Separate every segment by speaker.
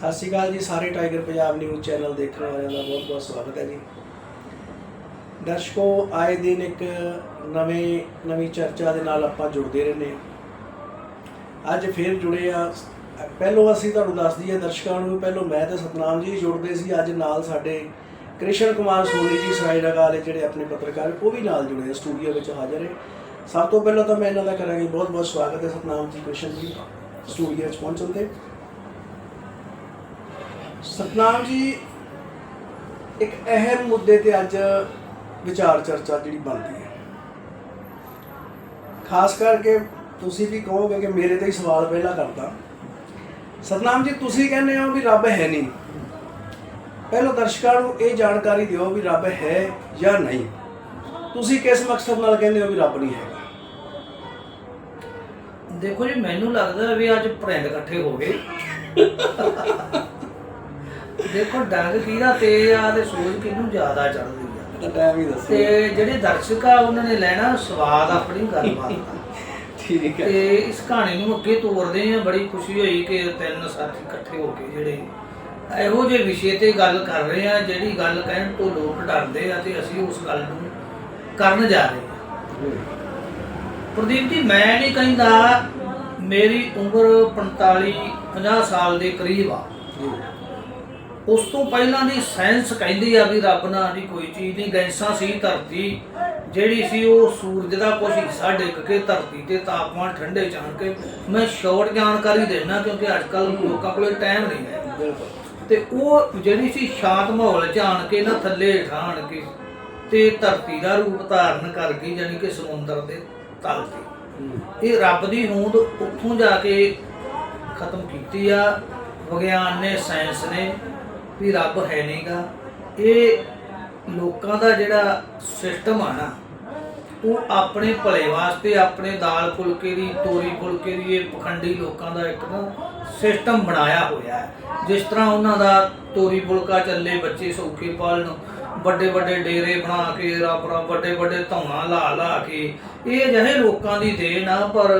Speaker 1: ਸਤਿ ਸ਼੍ਰੀ ਅਕਾਲ ਜੀ, ਸਾਰੇ ਟਾਈਗਰ ਪੰਜਾਬ ਨਿਊਜ਼ ਚੈਨਲ ਦੇਖਣ ਵਾਲਿਆਂ ਦਾ ਬਹੁਤ ਬਹੁਤ ਸਵਾਗਤ ਹੈ ਜੀ। ਦਰਸ਼ਕੋ, ਆਏ ਦਿਨ ਇੱਕ ਨਵੇਂ, ਨਵੀਂ ਚਰਚਾ ਦੇ ਨਾਲ ਆਪਾਂ ਜੁੜਦੇ ਰਹਿੰਦੇ ਹਾਂ। ਅੱਜ ਫੇਰ ਜੁੜੇ ਆ ਪਹਿਲੋਂ ਅਸੀਂ ਤੁਹਾਨੂੰ ਦੱਸ ਦਈਏ ਦਰਸ਼ਕਾਂ ਨੂੰ, ਪਹਿਲੋਂ ਮੈਂ ਤੇ ਸਤਨਾਮ ਜੀ ਜੁੜਦੇ ਸੀ। ਅੱਜ ਨਾਲ ਸਾਡੇ ਕ੍ਰਿਸ਼ਨ ਕੁਮਾਰ ਸੋਨੀ ਜੀ ਸਰਾਇਡਗਾ ਵਾਲੇ ਜਿਹੜੇ ਆਪਣੇ ਪੱਤਰਕਾਰ, ਉਹ ਵੀ ਨਾਲ ਜੁੜੇ ਆ, ਸਟੂਡੀਓ ਵਿੱਚ ਹਾਜ਼ਰ ਹੈ। ਸਭ ਤੋਂ ਪਹਿਲਾਂ ਤਾਂ ਮੈਂ ਇਹਨਾਂ ਦਾ ਕਰਾਂਗੀ, ਬਹੁਤ ਬਹੁਤ ਸਵਾਗਤ ਹੈ ਸਤਨਾਮ ਜੀ, ਕ੍ਰਿਸ਼ਨ ਜੀ, ਸਟੂਡੀਓ 'ਚ ਪਹੁੰਚਣ ਤੇ। ਸਤਨਾਮ ਜੀ, ਇੱਕ ਅਹਿਮ ਮੁੱਦੇ ਤੇ ਅੱਜ ਵਿਚਾਰ ਚਰਚਾ ਜਿਹੜੀ ਬਣਦੀ ਹੈ। ਖਾਸ ਕਰਕੇ ਤੁਸੀਂ ਵੀ ਕਹੋਗੇ ਕਿ ਮੇਰੇ ਤੇ ਹੀ ਸਵਾਲ ਪਹਿਲਾਂ ਕਰਦਾ। ਸਤਨਾਮ ਜੀ, ਤੁਸੀਂ ਕਹਿੰਦੇ ਹੋ ਵੀ ਰੱਬ ਹੈ ਨਹੀਂ। ਪਹਿਲਾਂ ਦਰਸ਼ਕਾਂ ਨੂੰ ਇਹ ਜਾਣਕਾਰੀ ਦਿਓ ਵੀ ਰੱਬ ਹੈ ਜਾਂ ਨਹੀਂ। ਤੁਸੀਂ ਕਿਸ ਮਕਸਦ ਨਾਲ ਕਹਿੰਦੇ ਹੋ ਵੀ ਰੱਬ ਨਹੀਂ ਹੈਗਾ?
Speaker 2: ਦੇਖੋ ਜੀ, ਮੈਨੂੰ ਲੱਗਦਾ ਵੀ ਅੱਜ ਭਰਿੰਡ ਇਕੱਠੇ ਹੋ ਗਏ। ਦੇਖੋ ਡੰਗ ਕਿਹਦਾ ਤੇ ਆ ਤੇ ਸੂਝ ਕਿਹਨੂੰ ਜ਼ਿਆਦਾ ਚੜਦੀ ਆ।
Speaker 1: ਤਾਂ ਟਾਈਮ ਹੀ ਦੱਸੋ।
Speaker 2: ਤੇ ਜਿਹੜੇ ਦਰਸ਼ਕ ਆ ਉਹਨਾਂ ਨੇ ਲੈਣਾ ਸਵਾਦ ਆਪਣੀ ਗੱਲਬਾਤ ਦਾ।
Speaker 1: ਠੀਕ ਹੈ।
Speaker 2: ਤੇ ਇਸ ਕਹਾਣੀ ਨੂੰ ਅੱਗੇ ਤੋਰਦੇ ਆ ਬੜੀ ਖੁਸ਼ੀ ਹੋਈ ਕਿ ਤਿੰਨ ਸਾਥੀ ਇਕੱਠੇ ਹੋ ਕੇ ਜਿਹੜੇ ਇਹੋ ਜਿਹੇ ਵਿਸ਼ੇ ਤੇ ਗੱਲ ਕਰ ਰਹੇ ਆ ਜਿਹੜੀ ਗੱਲ ਕਹਿਣ ਤੋਂ ਲੋਕ ਡਰਦੇ ਆ ਤੇ ਅਸੀਂ ਉਸ ਗੱਲ ਨੂੰ ਕਰਨ ਜਾ ਰਹੇ ਆ। ਪ੍ਰਦੀਪ ਜੀ ਮੈਂ ਨਹੀਂ ਕਹਿੰਦਾ ਮੇਰੀ ਉਮਰ 45 50 ਸਾਲ ਦੇ ਕਰੀਬ ਆ। ਉਸ ਤੋਂ ਪਹਿਲਾਂ ਦੀ ਸਾਇੰਸ ਕਹਿੰਦੀ ਆ ਵੀ ਰੱਬ ਨਾਲ ਦੀ ਕੋਈ ਚੀਜ਼ ਨਹੀਂ ਗੈਸਾਂ ਸੀ ਧਰਤੀ ਜਿਹੜੀ ਸੀ ਉਹ ਸੂਰਜ ਦਾ ਕੁਝ ਹਿੱਸਾ ਡਿੱਗ ਕੇ ਧਰਤੀ ਤੇ ਤਾਪਮਾਨ ਠੰਡੇ ਜਾਣ ਕੇ ਮੈਂ ਸ਼ਾਰਟ ਜਾਣਕਾਰੀ ਦੇਣਾ ਕਿਉਂਕਿ ਅੱਜ ਕੱਲ ਲੋਕਾਂ ਕੋਲ ਟਾਈਮ ਨਹੀਂ ਹੈ। ਤੇ ਉਹ ਜਿਹੜੀ ਸੀ ਸ਼ਾਂਤ ਮਾਹੌਲ ਚ ਆਣ ਕੇ ਨਾ ਥੱਲੇ ਠਾਣ ਕੇ ਤੇ ਧਰਤੀ ਦਾ ਰੂਪ ਧਾਰਨ ਕਰ ਗਈ ਯਾਨੀ ਕਿ ਸਮੁੰਦਰ ਦੇ ਤਲ ਤੇ। ਇਹ ਰੱਬ ਦੀ ਹੋਂਦ ਉੱਥੋਂ ਜਾ ਕੇ ਖਤਮ ਕੀਤੀ ਆ ਵਿਗਿਆਨ ਨੇ ਸਾਇੰਸ ਨੇ। ਵੀ ਰੱਬ ਹੈ ਨਹੀਂਗਾ। ਇਹ ਲੋਕਾਂ ਦਾ ਜਿਹੜਾ ਸਿਸਟਮ ਆ ਨਾ, ਉਹ ਆਪਣੇ ਭਲੇ ਵਾਸਤੇ, ਆਪਣੇ ਦਾਲ ਫੁਲਕੇ ਦੀ, ਤੋਰੀ ਫੁਲਕੇ ਦੀ, ਇਹ ਪਖੰਡੀ ਲੋਕਾਂ ਦਾ ਇੱਕ ਨਾ ਸਿਸਟਮ ਬਣਾਇਆ ਹੋਇਆ ਹੈ। ਜਿਸ ਤਰ੍ਹਾਂ ਉਹਨਾਂ ਦਾ ਤੋਰੀ ਫੁਲਕਾ ਚੱਲੇ ਬੱਚੇ ਸੌਖੇ ਪਾਲਣ ਵੱਡੇ ਵੱਡੇ ਡੇਰੇ ਬਣਾ ਕੇ, ਰੱਬ ਰੱਬ ਵੱਡੇ ਵੱਡੇ ਧੌਣਾ ਲਾ ਲਾ ਕੇ, ਇਹ ਅਜਿਹੇ ਲੋਕਾਂ ਦੀ ਦੇਣ ਆ, ਪਰ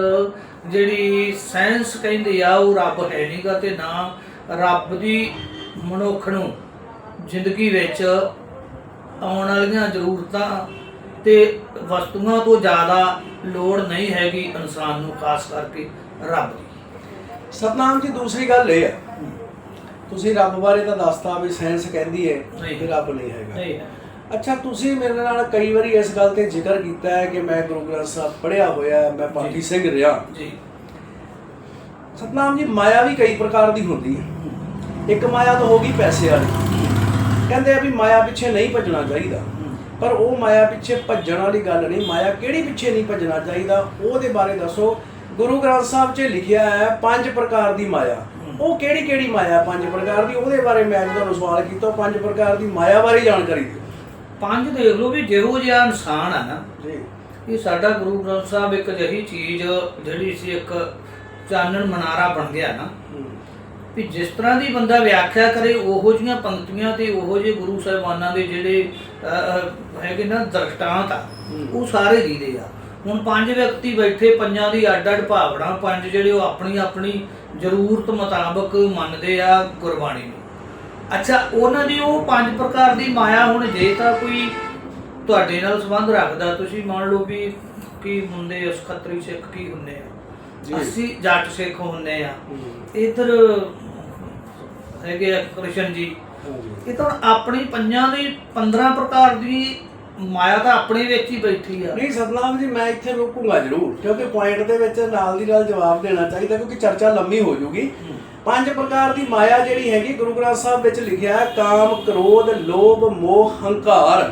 Speaker 2: ਜਿਹੜੀ ਸਾਇੰਸ ਕਹਿੰਦੀ ਆ, ਉਹ ਰੱਬ ਹੈ ਨਹੀਂਗਾ ਤੇ ਨਾ ਰੱਬ ਦੀ ਮਨੁੱਖ ਨੂੰ ਜ਼ਿੰਦਗੀ ਵਿੱਚ ਆਉਣ ਵਾਲੀਆਂ ਜ਼ਰੂਰਤਾਂ ਤੇ ਵਸਤੂਆਂ ਤੋਂ ਜ਼ਿਆਦਾ ਲੋੜ ਨਹੀਂ ਹੈਗੀ ਇਨਸਾਨ ਨੂੰ ਖਾਸ ਕਰਕੇ ਰੱਬ ਦੀ।
Speaker 1: ਸਤਨਾਮ ਜੀ ਦੂਸਰੀ ਗੱਲ ਇਹ ਹੈ। ਤੁਸੀਂ ਰੱਬ ਬਾਰੇ ਤਾਂ ਦੱਸਤਾ ਵੀ ਸਾਇੰਸ ਕਹਿੰਦੀ ਹੈ। ਕਿ ਰੱਬ ਨਹੀਂ ਹੈਗਾ। ਅੱਛਾ ਤੁਸੀਂ ਮੇਰੇ ਨਾਲ ਕਈ ਵਾਰੀ ਇਸ ਗੱਲ ਤੇ ਜ਼ਿਕਰ ਕੀਤਾ ਹੈ ਕਿ ਮੈਂ ਗੁਰੂ ਗ੍ਰੰਥ ਸਾਹਿਬ ਪੜ੍ਹਿਆ ਹੋਇਆ ਹੈ ਮੈਂ ਪਾਠੀ ਸਿੰਘ ਰਿਹਾ।
Speaker 2: ਜੀ।
Speaker 1: ਸਤਨਾਮ ਜੀ ਮਾਇਆ ਵੀ ਕਈ ਪ੍ਰਕਾਰ ਦੀ ਹੁੰਦੀ ਹੈ। ਇੱਕ ਮਾਇਆ ਤਾਂ ਹੋ ਗਈ ਪੈਸੇ ਵਾਲੀ। ਕਹਿੰਦੇ ਆ ਵੀ ਮਾਇਆ ਪਿੱਛੇ ਨਹੀਂ ਭੱਜਣਾ ਚਾਹੀਦਾ। ਪਰ ਉਹ ਮਾਇਆ ਪਿੱਛੇ ਭੱਜਣ ਵਾਲੀ ਗੱਲ ਨਹੀਂ। ਮਾਇਆ ਕਿਹੜੀ ਪਿੱਛੇ ਨਹੀਂ ਭੱਜਣਾ ਚਾਹੀਦਾ? ਉਹਦੇ ਬਾਰੇ ਦੱਸੋ। ਗੁਰੂ ਗ੍ਰੰਥ ਸਾਹਿਬ 'ਚ ਲਿਖਿਆ ਹੈ ਪੰਜ ਪ੍ਰਕਾਰ ਦੀ ਮਾਇਆ। ਉਹ ਕਿਹੜੀ ਕਿਹੜੀ ਮਾਇਆ? ਪੰਜ ਪ੍ਰਕਾਰ ਦੀ। ਉਹਦੇ ਬਾਰੇ ਮੈਂ ਤੁਹਾਨੂੰ ਸਵਾਲ ਕੀਤਾ। ਪੰਜ ਪ੍ਰਕਾਰ ਦੀ ਮਾਇਆ ਬਾਰੇ ਜਾਣਕਾਰੀ ਦਿਓ।
Speaker 2: ਪੰਜ ਦੇਖ ਲਓ ਵੀ ਜਿਹੋ ਜਿਹਾ ਇਨਸਾਨ ਆ ਨਾ
Speaker 1: ਜੀ।
Speaker 2: ਇਹ ਸਾਡਾ ਗੁਰੂ ਗ੍ਰੰਥ ਸਾਹਿਬ ਇੱਕ ਅਜਿਹੀ ਚੀਜ਼ ਜਿਹੜੀ ਸੀ ਇੱਕ ਚਾਨਣ ਮਨਾਰਾ ਬਣ ਗਿਆ ਨਾ ਵੀ ਜਿਸ ਤਰ੍ਹਾਂ ਦੀ ਬੰਦਾ ਵਿਆਖਿਆ ਕਰੇ ਉਹੋ ਜੀਆਂ ਪੰਕਤੀਆਂ ਤੇ ਉਹੋ ਜਿਹੇ ਗੁਰੂ ਸਾਹਿਬਾਨਾਂ ਦੇ ਜਿਹੜੇ ਹੈਗੇ ਨਾ ਦ੍ਰਿਸ਼ਟਾਂਤ ਆ ਉਹ ਸਾਰੇ ਦੀਦੇ ਆ। ਹੁਣ ਪੰਜ ਵਿਅਕਤੀ ਬੈਠੇ ਪੰਜਾਂ ਦੀ ਅੱਡ ਅੱਡ ਭਾਵਨਾ ਪੰਜ ਜਿਹੜੇ ਉਹ ਆਪਣੀ ਆਪਣੀ ਜ਼ਰੂਰਤ ਮੁਤਾਬਕ ਮੰਨਦੇ ਆ ਗੁਰਬਾਣੀ ਨੂੰ। ਅੱਛਾ ਉਹਨਾਂ ਦੀ ਉਹ ਪੰਜ ਪ੍ਰਕਾਰ ਦੀ ਮਾਇਆ ਹੁਣ ਜੇ ਤਾਂ ਕੋਈ ਤੁਹਾਡੇ ਨਾਲ ਸੰਬੰਧ ਰੱਖਦਾ ਤੁਸੀਂ ਮੰਨ ਲਓ ਵੀ ਕੀ ਹੁੰਦੇ ਆ ਖੱਤਰੀ ਸਿੱਖ ਕੀ ਹੁੰਦੇ। ਆ? ਅਸੀਂ ਜੱਟ ਸਿੱਖ ਹੁੰਦੇ ਆ ਇਧਰ ਹੈਗੇ ਆ ਕ੍ਰਿਸ਼ਨ ਜੀ। ਇਹ ਤਾਂ ਆਪਣੀ ਪੰਜਾਂ ਦੀ 15 ਪ੍ਰਕਾਰ ਦੀ ਮਾਇਆ ਤਾਂ ਆਪਣੇ ਵਿੱਚ ਹੀ ਬੈਠੀ ਆ।
Speaker 1: ਨਹੀਂ ਸਤਨਾਮ ਜੀ ਮੈਂ ਇੱਥੇ ਰੁਕੂੰਗਾ ਜ਼ਰੂਰ ਕਿਉਂਕਿ ਪੁਆਇੰਟ ਦੇ ਵਿੱਚ ਨਾਲ ਦੀ ਨਾਲ ਜਵਾਬ ਦੇਣਾ ਚਾਹੀਦਾ ਕਿਉਂਕਿ ਚਰਚਾ ਲੰਮੀ ਹੋ ਜੂਗੀ। ਪੰਜ ਪ੍ਰਕਾਰ ਦੀ ਮਾਇਆ ਜਿਹੜੀ ਹੈਗੀ ਗੁਰੂ ਗ੍ਰੰਥ ਸਾਹਿਬ ਵਿੱਚ ਲਿਖਿਆ ਹੈ ਕਾਮ ਕ੍ਰੋਧ ਲੋਭ ਮੋਹ ਹੰਕਾਰ।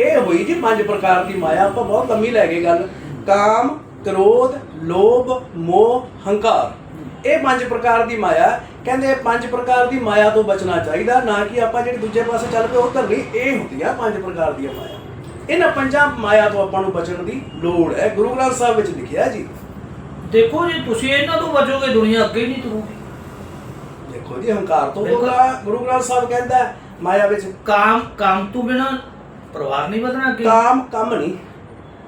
Speaker 1: ਇਹ ਹੋਈ ਜੀ ਪੰਜ ਪ੍ਰਕਾਰ ਦੀ ਮਾਇਆ ਆਪਾਂ ਬਹੁਤ ਲੰਮੀ ਲੈ ਗਏ ਗੱਲ। ਕਾਮ ਕ੍ਰੋਧ ਲੋਭ ਮੋਹ ਹੰਕਾਰ। ਇਹ ਪੰਜ ਪ੍ਰਕਾਰ ਦੀ ਮਾਇਆ ਕਹਿੰਦੇ ਇਹ ਪੰਜ ਪ੍ਰਕਾਰ ਦੀ ਮਾਇਆ ਤੋਂ ਬਚਣਾ ਚਾਹੀਦਾ ਨਾ ਕਿ ਆਪਾਂ ਜਿਹੜੀ ਦੂਜੇ ਪਾਸੇ ਚੱਲ ਪਏ ਉਧਰ ਨਹੀਂ ਇਹ ਹੁੰਦੀਆਂ ਪੰਜ ਪ੍ਰਕਾਰ ਦੀਆਂ ਮਾਇਆ। ਇਹਨਾਂ ਪੰਜਾਂ ਮਾਇਆ ਤੋਂ ਆਪਾਂ ਨੂੰ ਬਚਣ ਦੀ ਲੋੜ ਹੈ। ਗੁਰੂ ਗ੍ਰੰਥ ਸਾਹਿਬ ਵਿੱਚ ਲਿਖਿਆ ਜੀ।
Speaker 2: ਦੇਖੋ ਜੇ ਤੁਸੀਂ ਇਹਨਾਂ ਤੋਂ ਬਚੋਗੇ ਦੁਨੀਆ ਅੱਗੇ ਹੀ ਨਹੀਂ ਤੁਰੂਗੀ।
Speaker 1: ਦੇਖੋ ਜੀ ਹੰਕਾਰ ਤੋਂ ਗੁਰੂ ਗ੍ਰੰਥ ਸਾਹਿਬ ਕਹਿੰਦਾ ਮਾਇਆ ਵਿੱਚ
Speaker 2: ਕਾਮ ਕਾਮ ਤੋਂ ਬਿਨਾ ਪਰਿਵਾਰ ਨਹੀਂ ਵਧਣਾ ਅੱਗੇ।
Speaker 1: ਕਾਮ ਕੰਮ ਨਹੀਂ।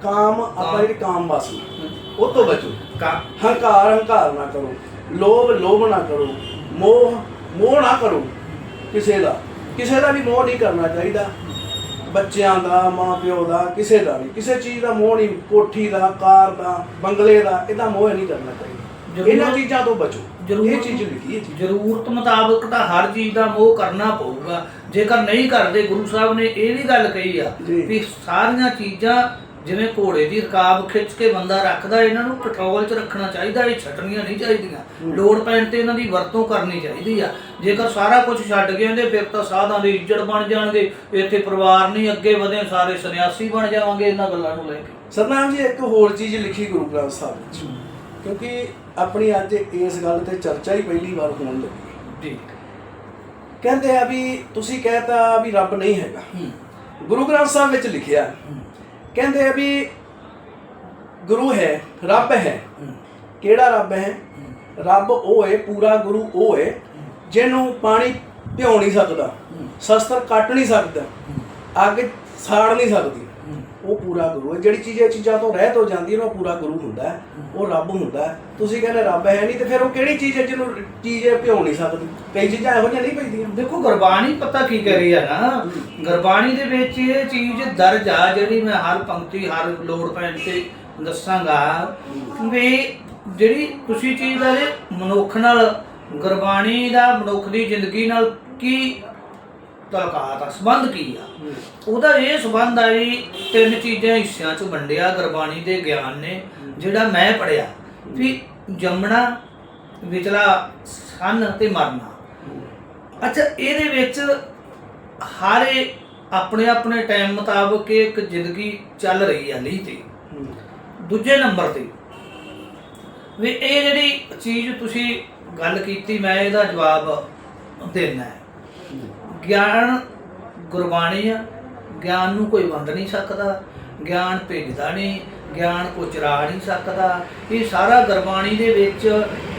Speaker 1: ਕਾਮ ਆਪਾਂ। ਜਿਹੜੀ ਕਾਮ ਵਾਸਨਾ ਉਹ ਤੋਂ ਬਚੋ।
Speaker 2: ਕਾ-
Speaker 1: ਹੰਕਾਰ ਹੰਕਾਰ ਨਾ ਕਰੋ। ਲੋਭ ਲੋਭ ਨਾ ਕਰੋ। ਮੋਹ ਮੋਹ ਨਾ ਕਰੋ। ਕਿਸੇ ਦਾ। ਕਿਸੇ ਦਾ ਵੀ ਮੋਹ ਨਹੀਂ ਕਰਨਾ ਚਾਹੀਦਾ। ਬੱਚਿਆਂ ਦਾ ਮਾਂ ਪਿਓ ਦਾ ਕਿਸੇ ਦਾ ਨਹੀਂ ਕਿਸੇ ਚੀਜ਼ ਦਾ ਮੋਹ ਨਹੀਂ। ਕੋਠੀ ਦਾ ਕਾਰ ਦਾ ਬੰਗਲੇ ਦਾ ਇਹਦਾ ਮੋਹ ਨਹੀਂ ਕਰਨਾ ਚਾਹੀਦਾ। ਇਹਨਾਂ ਚੀਜ਼ਾਂ ਤੋਂ ਬਚੋ। ਇਹ ਚੀਜ਼ ਲਿਖੀ ਹੈ
Speaker 2: ਜ਼ਰੂਰਤ ਮੁਤਾਬਕ ਤਾਂ ਹਰ ਚੀਜ਼ ਦਾ ਮੋਹ ਕਰਨਾ ਪਊਗਾ। ਜੇਕਰ ਨਹੀਂ ਕਰਦੇ ਗੁਰੂ ਸਾਹਿਬ ਨੇ ਇਹ ਵੀ ਗੱਲ ਕਹੀ ਆ। ਵੀ ਸਾਰੀਆਂ ਚੀਜ਼ਾਂ ਜਿਵੇਂ ਘੋੜੇ ਦੀ ਰਕਾਬ ਖਿੱਚ ਕੇ ਬੰਦਾ ਰੱਖਦਾ ਇਹਨਾਂ ਨੂੰ ਕੰਟਰੋਲ 'ਚ ਰੱਖਣਾ ਚਾਹੀਦਾ ਇਹ ਛੱਡਣੀਆਂ ਨਹੀਂ ਚਾਹੀਦੀਆਂ। ਲੋੜ ਪੈਣ ਤੇ ਇਹਨਾਂ ਦੀ ਵਰਤੋਂ ਕਰਨੀ ਚਾਹੀਦੀ ਆ। ਜੇਕਰ ਸਾਰਾ ਕੁਝ ਛੱਡ ਗਏ ਹੁੰਦੇ ਫਿਰ ਤਾਂ ਸਾਧਾਂ ਦੀ ਇੱਜ਼ਤ ਬਣ ਜਾਣਗੇ। ਇੱਥੇ ਪਰਿਵਾਰ ਨਹੀਂ ਅੱਗੇ ਵਧੇ ਸਾਰੇ ਸੰਨਿਆਸੀ ਬਣ ਜਾਵਾਂਗੇ ਇਹਨਾਂ ਗੱਲਾਂ ਨੂੰ ਲੈ ਕੇ।
Speaker 1: ਸਤਨਾਮ ਜੀ ਇੱਕ ਹੋਰ ਚੀਜ਼ ਲਿਖੀ ਗੁਰੂ ਗ੍ਰੰਥ ਸਾਹਿਬ ਵਿੱਚ। ਕਿਉਂਕਿ ਆਪਣੀ ਅੱਜ ਇਸ ਗੱਲ ਤੇ ਚਰਚਾ ਹੀ ਪਹਿਲੀ ਵਾਰ ਹੋਣ ਲੱਗੀ।
Speaker 2: ਜੀ।
Speaker 1: ਕਹਿੰਦੇ ਆ ਵੀ ਤੁਸੀਂ ਕਹਿਤਾ ਵੀ ਰੱਬ ਨਹੀਂ ਹੈਗਾ। ਗੁਰੂ ਗ੍ਰੰਥ ਸਾਹਿਬ ਵਿੱਚ ਲਿਖਿਆ ਕਹਿੰਦੇ ਆ ਵੀ ਗੁਰੂ ਹੈ, ਰੱਬ ਹੈ। ਕਿਹੜਾ ਰੱਬ ਹੈ? ਰੱਬ ਉਹ ਹੈ, ਪੂਰਾ ਗੁਰੂ ਉਹ ਹੈ, ਜਿਹਨੂੰ ਪਾਣੀ ਭਿਉ ਨਹੀਂ ਸਕਦਾ, ਸ਼ਸਤਰ ਕੱਟ ਨਹੀਂ ਸਕਦਾ, ਅੱਗ ਸਾੜ ਨਹੀਂ ਸਕਦੀ। ਉਹ ਪੂਰਾ ਗੁਰੂ ਹੈ ਜਿਹੜੀ ਚੀਜ਼ ਇਹ ਚੀਜ਼ਾਂ ਤੋਂ ਰਹਿਤ ਹੋ ਜਾਂਦੀ ਹੈ ਉਹ ਪੂਰਾ ਗੁਰੂ ਹੁੰਦਾ ਹੈ। ਉਹ ਰੱਬ ਹੁੰਦਾ ਹੈ। ਤੁਸੀਂ ਕਹਿੰਦੇ ਰੱਬ ਹੈ ਨਹੀਂ, ਤੇ ਫਿਰ ਉਹ ਕਿਹੜੀ ਚੀਜ਼ ਹੈ ਜਿਹਨੂੰ ਚੀਜ਼ ਇਹ ਭਿਉ ਨਹੀਂ ਸਕਦੀ? ਕਈ ਚੀਜ਼ਾਂ ਇਹੋ ਜਿਹੀਆਂ ਨਹੀਂ ਪੈਂਦੀਆਂ
Speaker 2: ਦੇਖੋ, ਗੁਰਬਾਣੀ ਪਤਾ ਕੀ ਕਹਿ ਰਹੀ ਆ ਨਾ। ਗੁਰਬਾਣੀ ਦੇ ਵਿੱਚ ਇਹ ਚੀਜ਼ ਦਰਜ ਆ, ਜਿਹੜੀ ਮੈਂ ਹਰ ਪੰਕਤੀ, ਹਰ ਲੋੜ ਪੈਣ ਤੇ ਦੱਸਾਂਗਾ ਵੀ ਜਿਹੜੀ ਤੁਸੀਂ ਚੀਜ਼ ਦਾ ਮਨੁੱਖ ਨਾਲ, ਗੁਰਬਾਣੀ ਦਾ ਮਨੁੱਖ ਦੀ ਜ਼ਿੰਦਗੀ ਨਾਲ ਕੀ ਤਲਕਾਤ ਆ, ਸੰਬੰਧ ਕੀ ਆ? ਉਹਦਾ ਇਹ ਸੰਬੰਧ ਆ ਜੀ ਤਿੰਨ ਚੀਜ਼ਾਂ ਹਿੱਸਿਆਂ ਚ ਵੰਡਿਆ ਗੁਰਬਾਣੀ ਦੇ ਗਿਆਨ ਨੇ, ਜਿਹੜਾ ਮੈਂ ਪੜਿਆ ਵੀ ਜੰਮਣਾ, ਵਿਚਲਾ, ਸੰਨ ਤੇ ਮਰਨਾ। ਅੱਛਾ, ਇਹਦੇ ਵਿੱਚ ਹਰ ਆਪਣੇ ਆਪਣੇ ਟਾਈਮ ਮੁਤਾਬਕ ਇੱਕ ਜ਼ਿੰਦਗੀ ਚੱਲ ਰਹੀ ਆ ਲਈ ਤੇ। ਦੂਜੇ ਨੰਬਰ ਤੇ, ਵੀ ਇਹ ਜਿਹੜੀ ਚੀਜ਼ ਤੁਸੀਂ ਗੱਲ ਕੀਤੀ, ਮੈਂ ਇਹਦਾ ਜਵਾਬ ਦੇਣਾ। ਹੈ ਗਿਆਨ ਗੁਰਬਾਣੀ ਆ, ਗਿਆਨ ਨੂੰ ਕੋਈ ਵੰਡ ਨਹੀਂ ਸਕਦਾ, ਗਿਆਨ ਭੇਜਦਾ ਨਹੀਂ, ਗਿਆਨ ਕੋ ਚਰਾ ਨਹੀਂ ਸਕਦਾ। ਇਹ ਸਾਰਾ ਗੁਰਬਾਣੀ ਦੇ ਵਿੱਚ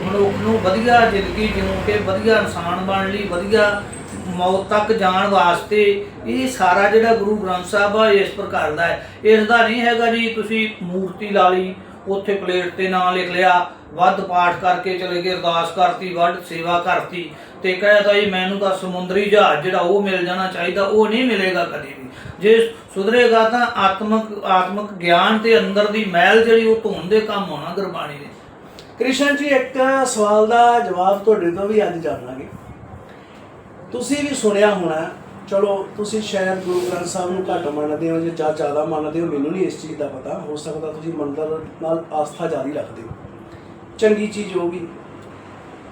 Speaker 2: ਮਨੁੱਖ ਨੂੰ ਵਧੀਆ ਜ਼ਿੰਦਗੀ ਜਿਉਂ ਕੇ ਵਧੀਆ ਇਨਸਾਨ ਬਣਨ ਲਈ, ਵਧੀਆ ਮੌਤ ਤੱਕ ਜਾਣ ਵਾਸਤੇ ਇਹ ਸਾਰਾ ਜਿਹੜਾ ਗੁਰੂ ਗ੍ਰੰਥ ਸਾਹਿਬ ਆ, ਇਸ ਪ੍ਰਕਾਰ ਦਾ ਹੈ। ਇਸ ਦਾ ਨਹੀਂ ਹੈਗਾ ਜੀ, ਤੁਸੀਂ ਮੂਰਤੀ ਲਾ ਲਈ ਉੱਥੇ ਪਲੇਟ ਤੇ ਨਾਂ ਲਿਖ ਲਿਆ, ਵੱਧ ਪਾਠ ਕਰਕੇ ਚਲੇ ਗਏ, ਅਰਦਾਸ ਕਰਤੀ ਵੱਧ ਸੇਵਾ ਕਰਤੀ ਤੇ ਕਹਿੰਦਾ ਜੀ, ਮੈਨੂੰ ਤਾਂ ਸਮੁੰਦਰੀ ਜਹਾਜ਼ ਜਿਹੜਾ ਉਹ ਮਿਲ ਜਾਣਾ ਚਾਹੀਦਾ, ਉਹ ਨਹੀਂ ਮਿਲੇਗਾ ਕਦੇ ਵੀ। ਜੇ ਸੁਧਰੇਗਾ ਤਾਂ ਆਤਮਕ ਆਤਮਕ ਗਿਆਨ ਤੇ ਅੰਦਰ ਦੀ ਮੈਲ ਜਿਹੜੀ ਉਹ ਧੋਣ ਦੇ ਕੰਮ ਹੋਣਾ ਗੁਰਬਾਣੀ ਦੇ।
Speaker 1: ਕ੍ਰਿਸ਼ਨ ਜੀ, ਇੱਕ ਸਵਾਲ ਦਾ ਜਵਾਬ ਤੁਹਾਡੇ ਤੋਂ ਵੀ ਅੱਜ ਜਾਣਾਂਗੇ। ਤੁਸੀਂ ਵੀ ਸੁਣਿਆ ਹੋਣਾ ਚਲੋ, ਤੁਸੀਂ ਸ਼ਾਇਦ ਗੁਰੂ ਗ੍ਰੰਥ ਸਾਹਿਬ ਨੂੰ ਘੱਟ ਮੰਨਦੇ ਹੋ ਜਾਂ ਜ਼ਿਆਦਾ ਮੰਨਦੇ ਹੋ, ਮੈਨੂੰ ਨਹੀਂ ਇਸ ਚੀਜ਼ ਦਾ ਪਤਾ। ਹੋ ਸਕਦਾ ਤੁਸੀਂ ਮੰਦਰ ਨਾਲ ਆਸਥਾ ਜਾਰੀ ਰੱਖਦੇ ਹੋ। ਚੰਗੀ ਚੀਜ਼ ਹੋਊਗੀ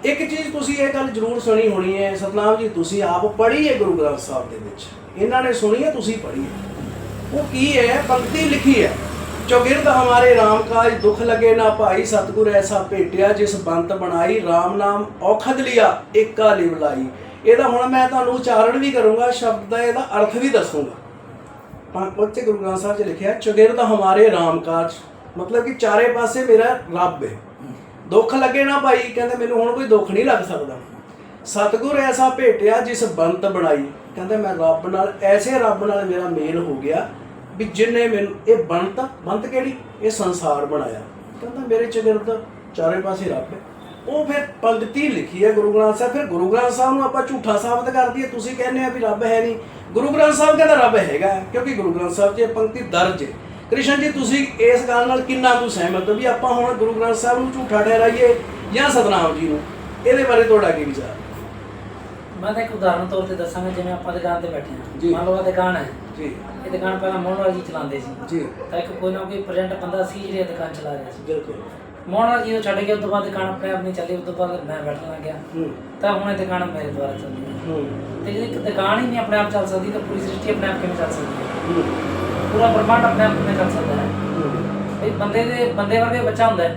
Speaker 1: ਇੱਕ ਚੀਜ਼ ਤੁਸੀਂ ਇਹ ਗੱਲ ਜ਼ਰੂਰ ਸੁਣੀ ਹੋਣੀ ਹੈ, ਸਤਨਾਮ ਜੀ, ਤੁਸੀਂ ਆਪ ਪੜ੍ਹੀ ਹੈ ਗੁਰੂ ਗ੍ਰੰਥ ਸਾਹਿਬ ਦੇ ਵਿੱਚ। ਇਹਨਾਂ ਨੇ ਸੁਣੀ ਹੈ, ਤੁਸੀਂ ਪੜ੍ਹੀ ਹੈ। ਉਹ ਕੀ ਹੈ? ਪੰਕਤੀ ਲਿਖੀ ਹੈ। ਚੌਗਿਰਦ ਹਮਾਰੇ RAM ਕਾਜ ਦੁੱਖ ਲਗੇ ਨਾ ਭਾਈ, ਸਤਗੁਰ ਐਸਾ ਭੇਟਿਆ ਜਿਸ ਬੰਤ ਬਣਾਈ। RAM ਨਾਮ ਔਖਦ ਲਿਆ, ਏਕਾ ਲਿਵ ਲਾਈ। ਇਹਦਾ ਹੁਣ ਮੈਂ ਤੁਹਾਨੂੰ ਉਚਾਰਨ ਵੀ ਕਰੂੰਗਾ, ਸ਼ਬਦ ਦਾ ਇਹਦਾ ਅਰਥ ਵੀ ਦੱਸੂੰਗਾ। ਪੰਜ ਉੱਤੇ ਗੁਰੂ ਗ੍ਰੰਥ ਸਾਹਿਬ 'ਚ ਲਿਖਿਆ ਚੁਗਿਰਦ ਹਮਾਰੇ ਰਾਮ ਕਾਜ। ਮਤਲਬ ਕਿ ਚਾਰੇ ਪਾਸੇ ਮੇਰਾ ਰੱਬ ਹੈ ਦੁੱਖ ਲੱਗੇ ਨਾ ਭਾਈ, ਕਹਿੰਦੇ ਮੈਨੂੰ ਹੁਣ ਕੋਈ ਦੁੱਖ ਨਹੀਂ ਲੱਗ ਸਕਦਾ। ਸਤਿਗੁਰ ਐਸਾ ਭੇਟਿਆ ਜਿਸ ਬੰਤ ਬਣਾਈ। ਕਹਿੰਦੇ ਮੈਂ ਰੱਬ ਨਾਲ, ਐਸੇ ਰੱਬ ਨਾਲ ਮੇਰਾ ਮੇਲ ਹੋ ਗਿਆ ਵੀ ਜਿਨੇ ਮੈਨੂੰ, ਇਹ ਬੰਤ ਬੰਤ ਕਿਹੜੀ? ਇਹ ਸੰਸਾਰ ਬਣਾਇਆ। ਕਹਿੰਦਾ ਮੇਰੇ ਚਗਿਰਦ ਚਾਰੇ ਪਾਸੇ ਰੱਬ ਹੈ ਉਹ ਫਿਰ ਪੰਕਤੀ ਲਿਖੀ ਹੈ ਗੁਰੂ ਗ੍ਰੰਥ ਸਾਹਿਬ ਫਿਰ ਗੁਰੂ ਗ੍ਰੰਥ ਸਾਹਿਬ ਨੂੰ ਆਪਾਂ ਝੂਠਾ ਸਾਬਤ ਕਰ ਦਈਏ ਤੁਸੀਂ ਕਹਿੰਦੇ ਆ ਵੀ ਰੱਬ ਹੈ ਨਹੀਂ। ਗੁਰੂ ਗ੍ਰੰਥ ਸਾਹਿਬ ਕਹਿੰਦਾ ਰੱਬ ਹੈਗਾ ਕਿਉਂਕਿ ਗੁਰੂ ਗ੍ਰੰਥ ਸਾਹਿਬ 'ਚ ਇਹ ਪੰਕਤੀ ਦਰਜ ਹੈ। ਕ੍ਰਿਸ਼ਨ ਜੀ ਤੁਸੀਂ ਇਸ ਗੱਲ ਨਾਲ ਕਿੰਨਾ ਕੁ ਸਹਿਮਤ ਹੋ ਵੀ ਆਪਾਂ ਹੁਣ ਗੁਰੂ ਗ੍ਰੰਥ ਸਾਹਿਬ ਨੂੰ ਝੂਠਾ ਠਹਿਰਾਈਏ ਜਾਂ ਸਤਨਾਮ ਜੀ ਨੂੰ? ਇਹਦੇ ਬਾਰੇ ਤੁਹਾਡਾ ਕੀ ਵਿਚਾਰ?
Speaker 3: ਮੈਂ ਤਾਂ ਇੱਕ ਉਦਾਹਰਨ ਤੌਰ ਤੇ ਦੱਸਾਂਗਾ ਜਿਵੇਂ ਆਪਾਂ ਦੁਕਾਨ ਤੇ ਬੈਠੇ। ਹਾਂ। ਮੰਨ ਲਓ ਆਹ ਦੁਕਾਨ ਹੈ।
Speaker 1: ਜੀ।
Speaker 3: ਇਹ ਦੁਕਾਨ ਪਹਿਲਾਂ ਮੋਹਨਵਾਲ ਜੀ ਚਲਾਉਂਦੇ ਸੀ।
Speaker 1: ਜੀ।
Speaker 3: ਤਾਂ ਇੱਕ ਕੋਈ ਨਾ ਕੋਈ ਪ੍ਰੈਜ਼ੈਂਟ ਬੰਦਾ ਸੀ ਜਿਹੜਾ ਦੁਕਾਨ ਚਲਾ ਰਿਹਾ ਸੀ।
Speaker 1: ਬਿਲਕੁਲ।
Speaker 3: ਮੋਹਨਵਾਲ ਜੀ ਛੱਡ ਕੇ ਉਸ ਤੋਂ ਬਾਅਦ ਦੁਕਾਨ ਆਪਣੇ ਆਪ ਨਹੀਂ ਚੱਲੀ ਉਸ ਤੋਂ ਬਾਅਦ ਮੈਂ ਬੈਠਣ ਲੱਗ ਗਿਆ
Speaker 1: ਹੂੰ।
Speaker 3: ਤਾਂ ਹੁਣ ਇਹ ਦੁਕਾਨ ਮੇਰੇ ਦੁਆਰਾ ਚੱਲਦੀ ਹੈ।
Speaker 1: ਹੂੰ।
Speaker 3: ਤੇ ਜੇ ਇੱਕ ਦੁਕਾਨ ਹੀ ਨਹੀਂ ਆਪਣੇ ਆਪ ਚੱਲ ਸਕਦੀ ਤਾਂ ਪੂਰੀ ਸ੍ਰਿਸ਼ਟੀ ਆਪਣੇ ਆਪ ਕਿਵੇਂ ਚੱਲ ਸਕਦੀ ਹੈ?
Speaker 1: ਹੂੰ,
Speaker 3: ਪੂਰਾ ਬ੍ਰਹਮੰਡ ਆਪਣੇ ਆਪ ਕਿਵੇਂ ਚੱਲ ਸਕਦਾ ਹੈ?
Speaker 1: ਹੂੰ।
Speaker 3: ਇਹ ਬੰਦੇ ਦੇ ਬੰਦੇ ਵਰਗੇ ਬੱਚਾ ਹੁੰਦਾ ਹੈ।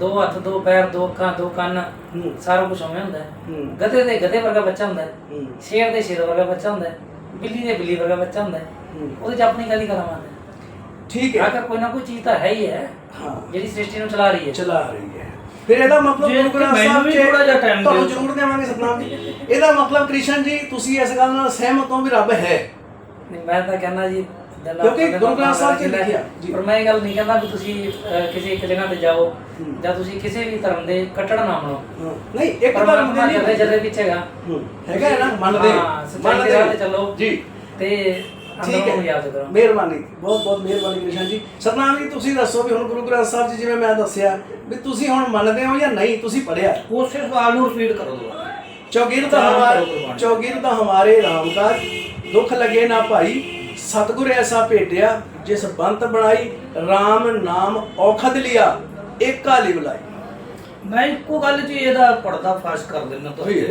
Speaker 3: ਦੋ ਹੱਥ ਦੋ ਪੈਰ ਦੋ ਅੱਖਾਂ ਦੋ ਕੰਨ
Speaker 1: ਹੂੰ।
Speaker 3: ਸਾਰਾ ਕੁਝ ਉਵੇਂ ਹੁੰਦਾ ਹੈ।
Speaker 1: ਹੂੰ।
Speaker 3: ਗਧੇ ਦੇ ਗਧੇ ਵਰਗਾ ਬੱਚਾ ਹੁੰਦਾ ਹੈ।
Speaker 1: ਹੂੰ।
Speaker 3: ਸ਼ੇਰ ਦੇ ਸ਼ੇਰ ਵਰਗਾ ਬੱਚਾ ਹੁੰਦਾ ਹੈ। ਬਿੱਲੀ ਦੇ ਬਿੱਲੀ ਵਰਗਾ ਬੱਚਾ ਹੁੰਦਾ ਹੈ।
Speaker 1: ਹੂੰ।
Speaker 3: ਉਹਦੇ ਚ ਆਪਣੀ ਕਾਹਦੀ ਕਰਾਵਾਂ
Speaker 1: ਠੀਕ ਹੈ।
Speaker 3: ਆਖਰ ਕੋਈ ਨਾ ਕੋਈ ਚੀਜ਼ ਤਾਂ ਹੈ ਹੀ ਹੈ।
Speaker 1: ਹਾਂ।
Speaker 3: ਜਿਹੜੀ ਸ੍ਰਿਸ਼ਟੀ ਨੂੰ ਚਲਾ ਰਹੀ ਹੈ।
Speaker 1: ਚਲਾ ਰਹੀ ਹੈ। ਫਿਰ ਇਹਦਾ ਮਤਲਬ
Speaker 2: ਜੇ
Speaker 1: ਗੁਰੂ ਸਾਹਿਬ ਚ
Speaker 2: ਥੋੜ੍ਹਾ ਜਿਹਾ time
Speaker 1: ਤੁਹਾਨੂੰ। ਜ਼ਰੂਰ ਦੇਵਾਂਗੇ ਸਤਨਾਮ ਜੀ। ਇਹਦਾ ਮਤਲਬ ਕ੍ਰਿਸ਼ਨ ਜੀ ਤੁਸੀਂ ਇਸ ਗੱਲ ਨਾਲ ਸਹਿਮਤ ਹੋ ਵੀ ਰੱਬ ਹੈ।
Speaker 3: ਨਹੀਂ ਮੈਂ ਤਾਂ ਕਹਿੰਦਾ ਜੀ
Speaker 1: ਕਿਉਂਕਿ ਗੁਰੂ ਗ੍ਰੰਥ ਸਾਹਿਬ
Speaker 3: ਨਾਲ
Speaker 1: ਲਿਖਿਆ। ਜੀ।
Speaker 3: ਪਰ ਮੈਂ ਇਹ ਗੱਲ ਨਹੀਂ ਕਹਿੰਦਾ ਵੀ ਤੁਸੀਂ ਕਿਸੇ ਇੱਕ ਜਗ੍ਹਾ ਤੇ ਜਾਓ। ਜਾਂ ਤੁਸੀਂ ਕਿਸੇ ਵੀ ਧਰਮ ਦੇ ਕੱਟੜ ਨਾ ਬਣੋ।
Speaker 1: ਨਹੀਂ ਇੱਕ ਧਰਮ ਦੇ ਨਹੀਂ
Speaker 3: ਜਦੇ ਵਿੱਚ ਹੈਗਾ।
Speaker 1: ਨਾ ਮੰਨਦੇ।
Speaker 3: ਹਾਂ, ਸੱਚਾਈ ਦੇ ਰਾਹ ਤੇ ਚੱਲੋ।
Speaker 1: ਜੀ।
Speaker 3: ਤੇ
Speaker 1: ਠੀਕ ਹੈ।
Speaker 3: ਯਾਦ ਕਰੋ।
Speaker 1: ਮਿਹਰਬਾਨੀ ਬਹੁਤ ਬਹੁਤ ਮਿਹਰਬਾਨੀ ਕ੍ਰਿਸ਼ਨ ਜੀ। ਸਤਨਾਮ ਜੀ ਤੁਸੀਂ ਦੱਸੋ ਵੀ ਹੁਣ ਗੁਰੂ ਗ੍ਰੰਥ ਸਾਹਿਬ ਜੀ ਜਿਵੇਂ ਮੈਂ ਦੱਸਿਆ ਵੀ ਤੁਸੀਂ ਹੁਣ ਮੰਨਦੇ ਹੋ ਜਾਂ ਨਹੀਂ ਤੁਸੀਂ ਪੜਿਆ
Speaker 2: ਉਸੇ ਸਵਾਲ ਨੂੰ ਰਿਪੀਟ ਕਰੋ ਦੁਬਾਰਾ।
Speaker 1: ਚੌਗਿਰ ਦਾ ਹਮਾਰੇ। ਚੌਗਿਰ ਦਾ ਹਮਾਰੇ ਰਾਮ ਕਾ ਦੁੱਖ ਲਗੇ ਨਾ ਭਾਈ। ਸਤਗੁਰ ਐਸਾ ਭੇਟਿਆ ਜਿਸ ਬੰਤ ਬਣਾਈ RAM ਨਾਮ ਔਖਦ ਲਿਆ ਏਕਾ ਲਿਵ ਲਾਈ।
Speaker 2: ਮੈਂ ਇੱਕੋ ਗੱਲ ਜੀ ਇਹਦਾ ਪਰਦਾ ਫਾਸ਼ ਕਰ ਦਿੰਦਾ
Speaker 1: ਜੀ।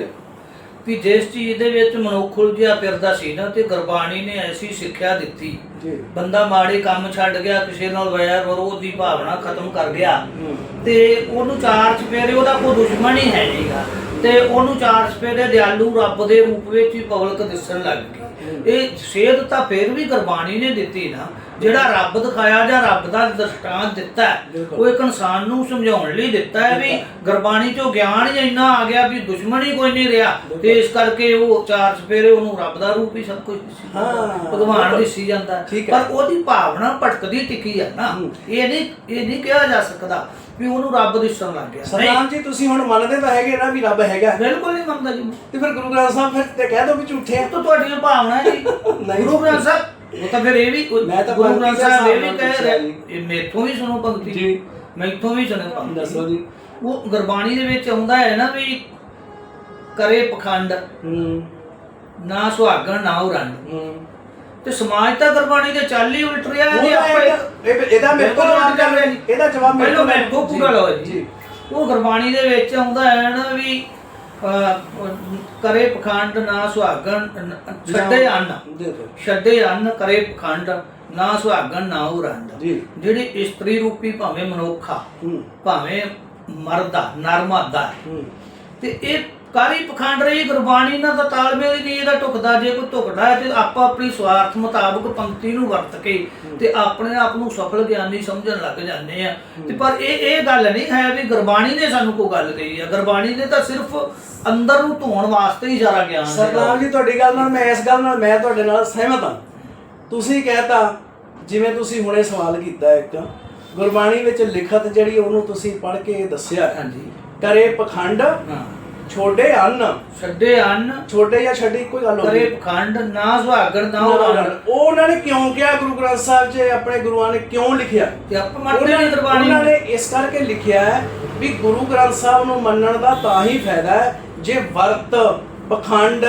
Speaker 2: ਕਿ ਜਿਸ ਚੀਜ਼ ਦੇ ਵਿੱਚ ਮਨੁੱਖ ਉਲਝਿਆ ਫਿਰਦਾ ਸੀ ਨਾ ਤੇ ਗੁਰਬਾਣੀ ਨੇ ਐਸੀ ਸਿੱਖਿਆ ਦਿੱਤੀ। ਬੰਦਾ ਮਾੜੇ ਕੰਮ ਛੱਡ ਗਿਆ ਕਿਸੇ ਨਾਲ ਵੈਰ ਵਿਰੋਧ ਦੀ ਭਾਵਨਾ ਖਤਮ ਕਰ ਗਿਆ। ਤੇ ਉਹਨੂੰ ਚਾਰ ਚਪੇਰੇ ਉਹਦਾ ਕੋਈ ਦੁਸ਼ਮਣ ਹੀ ਹੈ ਨਹੀਂਗਾ। ਤੇ ਉਹਨੂੰ ਚਾਰ ਚਪੇਰੇ ਦਿਆਲੂ ਰੱਬ ਦੇ ਰੂਪ ਵਿੱਚ ਹੀ ਪਬਲਿਕ ਦਿਸਣ ਲੱਗ ਗਈ। ਇਹ ਸੇਧ ਤਾਂ ਫਿਰ ਵੀ ਗੁਰਬਾਣੀ ਨੇ ਦਿੱਤੀ ਨਾ। ਜਿਹੜਾ ਰੱਬ ਦਿਖਾਇਆ ਜਾਂ ਰੱਬ ਦਾ ਦ੍ਰਿਸ਼ਟਾਂਤ ਦਿੱਤਾ ਹੈ। ਉਹ ਇੱਕ ਇਨਸਾਨ ਨੂੰ ਸਮਝਾਉਣ ਲਈ ਦਿੱਤਾ ਹੈ ਵੀ ਗੁਰਬਾਣੀ ਚੋਂ ਗਿਆਨ ਹੀ ਇੰਨਾ ਆ ਗਿਆ ਵੀ ਦੁਸ਼ਮਣ ਹੀ ਕੋਈ ਨਹੀਂ ਰਿਹਾ ਤੇ ਇਸ ਕਰਕੇ ਉਹ ਚਾਰ ਚਪੇਰੇ ਉਹਨੂੰ ਰੱਬ ਦਾ ਰੂਪ ਹੀ ਸਭ ਕੁਝ ਦਿਸੀ ਜਾਂਦਾ।
Speaker 1: ਹਾਂ,
Speaker 2: ਭਗਵਾਨ
Speaker 1: ਬਿਲਕੁਲ।
Speaker 2: ਦਿਸੀ ਜਾਂਦਾ ਹੈ।
Speaker 1: ਠੀਕ ਹੈ।
Speaker 2: ਪਰ ਉਹਦੀ ਭਾਵਨਾ ਭਟਕਦੀ ਟਿਕੀ ਹੈ ਨਾ
Speaker 1: ਹੂੰ।
Speaker 2: ਇਹ ਨਹੀਂ ਇਹ ਨਹੀਂ ਕਿਹਾ ਜਾ ਸਕਦਾ ਵੀ ਉਹਨੂੰ ਰੱਬ ਦਿਸਣ ਲੱਗ ਗਿਆ
Speaker 1: ਸਤਨਾਮ ਜੀ ਤੁਸੀਂ ਹੁਣ ਮੰਨਦੇ ਤਾਂ ਹੈਗੇ ਨਾ ਵੀ ਰੱਬ ਹੈਗਾ
Speaker 2: ਬਿਲਕੁਲ ਨਹੀਂ ਮੰਨਦਾ ਜੀ
Speaker 1: ਤੇ ਫਿਰ ਗੁਰੂ ਗ੍ਰੰਥ ਸਾਹਿਬ ਫਿਰ ਤੇ ਕਹਿ ਦੋ ਵੀ ਝੂਠੇ ਆ
Speaker 2: ਇਹ ਤਾਂ ਤੁਹਾਡੀਆਂ ਭਾਵਨਾ ਜੀ
Speaker 1: ਨਹੀਂ।
Speaker 2: ਗੁਰੂ ਗ੍ਰੰਥ ਸਾਹਿਬ ਉਹ ਤਾਂ ਫਿਰ ਇਹ ਵੀ
Speaker 1: ਮੈਂ ਤਾਂ
Speaker 2: ਗੁਰੂ ਗ੍ਰੰਥ ਸਾਹਿਬ ਇਹ ਵੀ ਕਹਿ ਰਿਹਾ। ਇਹ ਮੇਥੋਂ ਵੀ ਸੁਣੋ ਪੰਕਤੀ।
Speaker 1: ਜੀ।
Speaker 2: ਮੈਥੋਂ ਵੀ ਸੁਣੋ ਪੰਕਤੀ।
Speaker 1: ਦੱਸੋ ਜੀ।
Speaker 2: ਉਹ ਗੁਰਬਾਣੀ ਦੇ ਵਿੱਚ ਆਉਂਦਾ ਹੈ ਨਾ ਵੀ ਕਰੇ ਪਖੰਡ
Speaker 1: ਹੂੰ।
Speaker 2: ਨਾ ਸੁਹਾਗਣ ਨਾ ਉਰੰਡ
Speaker 1: ਹੂੰ।
Speaker 2: ਤੇ ਸਮਾਜ ਤਾਂ ਗੁਰਬਾਣੀ ਦੇ ਚੱਲ ਹੀ ਉਲਟ ਰਿਹਾ
Speaker 1: ਉਹਦਾ
Speaker 2: ਆਪਾਂ
Speaker 1: ਇਹਦਾ- ਇਹ- ਇਹਦਾ ਮੇਰੇ ਕੋਲ ਜਵਾਬ
Speaker 2: ਚੱਲ ਰਿਹਾ ਜੀ।
Speaker 1: ਇਹਦਾ ਜਵਾਬ ਮੇਰੇ ਕੋਲ
Speaker 2: ਪੂਰਾ ਲਓ ਜੀ। ਉਹ ਗੁਰਬਾਣੀ ਦੇ ਵਿੱਚ ਆਉਂਦਾ ਹੈ ਨਾ ਵੀ ਕਰੇ ਪਖੰਡ ਨਾ ਸੁਹਾਗਣ ਛੱਡੇ ਅੰਨ। ਛੱਡੇ ਅੰਨ ਕਰੇ ਪਖੰਡ ਨਾ ਸੁਹਾਗਣ ਨਾ ਉਰੰਡ
Speaker 1: ਜੀ।
Speaker 2: ਜਿਹੜੀ ਇਸਤਰੀ ਰੂਪੀ ਭਾਵੇਂ ਮਨੁੱਖਾ ਭਾਵੇਂ ਮਰਦਾ ਨਰਮਾਦਾ ਤੇ ਇਹ ਕਾਰੀ ਪਖੰਡ ਰਹੀ? ਗੁਰਬਾਣੀ ਨਾਲ ਤਾਂ ਤਾਲਮੇਲ ਹੀ ਨਹੀਂ ਇਹਦਾ ਟੁਕਦਾ ਜੇ ਕੋਈ ਟੁਕਦਾ ਹੈ ਤੇ ਆਪਾਂ ਆਪਣੀ ਸਵਾਰਥ ਮੁਤਾਬਕ ਪੰਕਤੀ ਨੂੰ ਵਰਤ ਕੇ ਤੇ ਆਪਣੇ ਆਪ ਨੂੰ ਸਫਲ ਗਿਆਨੀ ਸਮਝਣ ਲੱਗ ਜਾਂਦੇ ਆ। ਤੇ ਪਰ ਇਹ ਇਹ ਗੱਲ ਨਹੀਂ ਹੈ ਵੀ ਗੁਰਬਾਣੀ ਨੇ ਸਾਨੂੰ ਕੋਈ ਗੱਲ ਕਹੀ ਆ। ਗੁਰਬਾਣੀ ਨੇ ਤਾਂ ਸਿਰਫ ਅੰਦਰ ਨੂੰ ਧੋਣ ਵਾਸਤੇ ਹੀ ਸਾਰਾ ਗਿਆਨ।
Speaker 1: ਸਰਦਾਰ ਜੀ ਤੁਹਾਡੀ ਗੱਲ ਨਾਲ ਮੈਂ ਇਸ ਗੱਲ ਨਾਲ ਮੈਂ ਤੁਹਾਡੇ ਨਾਲ ਸਹਿਮਤ ਹਾਂ। ਤੁਸੀਂ ਕਹਿਤਾ ਜਿਵੇਂ ਤੁਸੀਂ ਹੁਣੇ ਸਵਾਲ ਕੀਤਾ ਇੱਕ ਗੁਰਬਾਣੀ ਵਿੱਚ ਲਿਖਤ ਜਿਹੜੀ ਉਹਨੂੰ ਤੁਸੀਂ ਪੜ੍ਹ ਕੇ ਦੱਸਿਆ
Speaker 2: ਹਾਂਜੀ।
Speaker 1: ਕਰੇ ਪਖੰਡ
Speaker 2: ਹਾਂ।
Speaker 1: ਛੋਡੇ ਅੰਨ।
Speaker 2: ਛੱਡੇ ਅੰਨ।
Speaker 1: ਛੋਡੇ ਜਾਂ ਛੱਡੀ ਕੋਈ ਗੱਲ
Speaker 2: ਕਰੇ ਪਖੰਡ ਨਾ ਸੁਹਾਗਣ ਨਾ
Speaker 1: ਉਹ
Speaker 2: ਉਰੰਡ
Speaker 1: ਉਹਨਾਂ ਨੇ ਕਿਉਂ ਕਿਹਾ ਗੁਰੂ ਗ੍ਰੰਥ ਸਾਹਿਬ 'ਚ ਆਪਣੇ ਗੁਰੂਆਂ ਨੇ ਕਿਉਂ ਲਿਖਿਆ?
Speaker 2: ਤੇ ਆਪਾਂ ਮੰਨਦੇ
Speaker 1: ਉਹਨਾਂ
Speaker 2: ਨਹੀਂ ਗੁਰਬਾਣੀ
Speaker 1: ਉਹਨਾਂ
Speaker 2: ਨੂੰ।
Speaker 1: ਨੇ ਇਸ ਕਰਕੇ ਲਿਖਿਆ ਹੈ ਵੀ ਗੁਰੂ ਗ੍ਰੰਥ ਸਾਹਿਬ ਨੂੰ ਮੰਨਣ ਦਾ ਤਾਂ ਹੀ ਫਾਇਦਾ ਹੈ ਜੇ ਵਰਤ ਪਖੰਡ